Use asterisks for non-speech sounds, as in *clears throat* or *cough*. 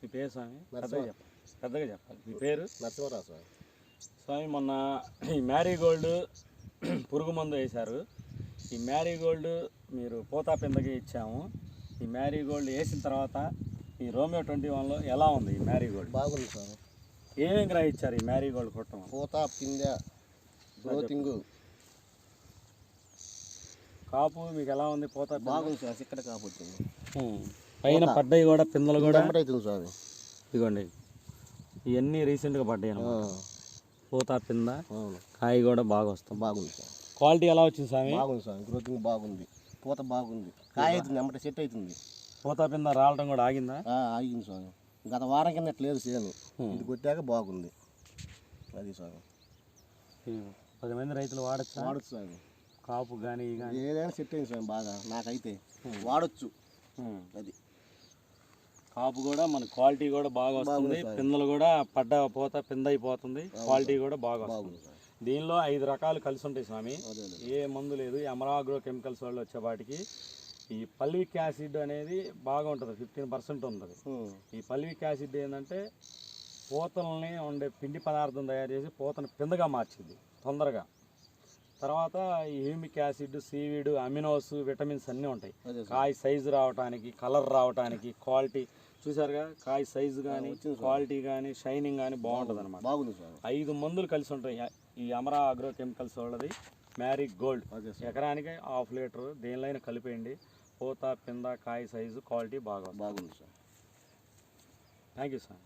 మీ పేరు స్వామి? పెద్దగా చెప్పాలి పెద్దగా చెప్పాలి. మీ పేరు? నరసింహరావు స్వామి. స్వామి మొన్న ఈ మ్యారీగోల్డ్ *clears throat* పురుగు మందు వేశారు. ఈ మ్యారీగోల్డ్ మీరు పోతా పిందకి ఇచ్చాము. ఈ మ్యారీగోల్డ్ వేసిన తర్వాత ఈ రోమియో ట్వంటీ వన్లో ఎలా ఉంది ఈ మ్యారీగోల్డ్? బాగుంది స్వామి. ఏమేమి గ్రహించారు ఈ మ్యారీగోల్డ్ కుట్టడం? పూత పిందె గ్రోతింగ్. కాపు మీకు ఎలా ఉంది పోతా? బాగుంది స్వామి ఇక్కడ కాకపోతుంది ఉమ్. పైన పడ్డాయి కూడా పిందలు కూడా. అవుతుంది స్వామి. ఇదిగోండి. ఇవన్నీ రీసెంట్గా పడ్డాయి పోతా పింద కాయ కూడా బాగా వస్తుంది బాగుంది క్వాలిటీ ఎలా వచ్చింది స్వామి? బాగుంది స్వామి గ్రోతింగ్ బాగుంది. పూత బాగుంది. కాయ అవుతుంది ఎమ్మట సెట్ అవుతుంది. పోతా పింద రావడం కూడా ఆగిందా? ఆగింది స్వామి. గత వారం కింద లేదు చేను ఇది కొట్టాక బాగుంది. అది స్వామి. పది మంది రైతులు వాడచ్చా? వాడచ్చు స్వామి. కాపు కానీ ఏదైనా సెట్ అయింది స్వామి బాగా నాకైతే. వాడచ్చు. అది. కాపు కూడా మన క్వాలిటీ కూడా బాగా వస్తుంది. పిందలు కూడా పడ్డ పోత పింద అయిపోతుంది క్వాలిటీ కూడా బాగా వస్తుంది. దీనిలో ఐదు రకాలు కలిసి ఉంటాయి స్వామి. ఏ మందు లేదు. అమరాగ్రో కెమికల్స్ వాళ్ళు వచ్చేవాటికి ఈ పల్విక్ యాసిడ్ అనేది బాగా ఉంటుంది. ఫిఫ్టీన్ పర్సెంట్ ఉంటుంది. ఈ పల్విక్ యాసిడ్ ఏంటంటే పూతల్ని ఉండే పిండి పదార్థం తయారు చేసి పూతను పిందగా మార్చింది తొందరగా. తర్వాత ఈ humic acid seaweed aminos vitamins అన్నీ ఉంటాయి. కాయ సైజు రావడానికి కలర్ రావడానికి క్వాలిటీ చూసారుగా కాయ సైజు కానీ సార్. క్వాలిటీ కానీ షైనింగ్ కానీ బాగుంటుంది అనమాట బాగుంది స్వామి ఐదు మందులు కలిసి ఉంటాయి. ఈ అమరా అగ్రో కెమికల్స్ వాళ్ళది. Marigold sir. ఎకరానికి హాఫ్ లీటర్ దేనిలైనా కలిపేయండి. పూత పింద కాయ సైజు క్వాలిటీ బాగా బాగుంది సార్. Thank you sir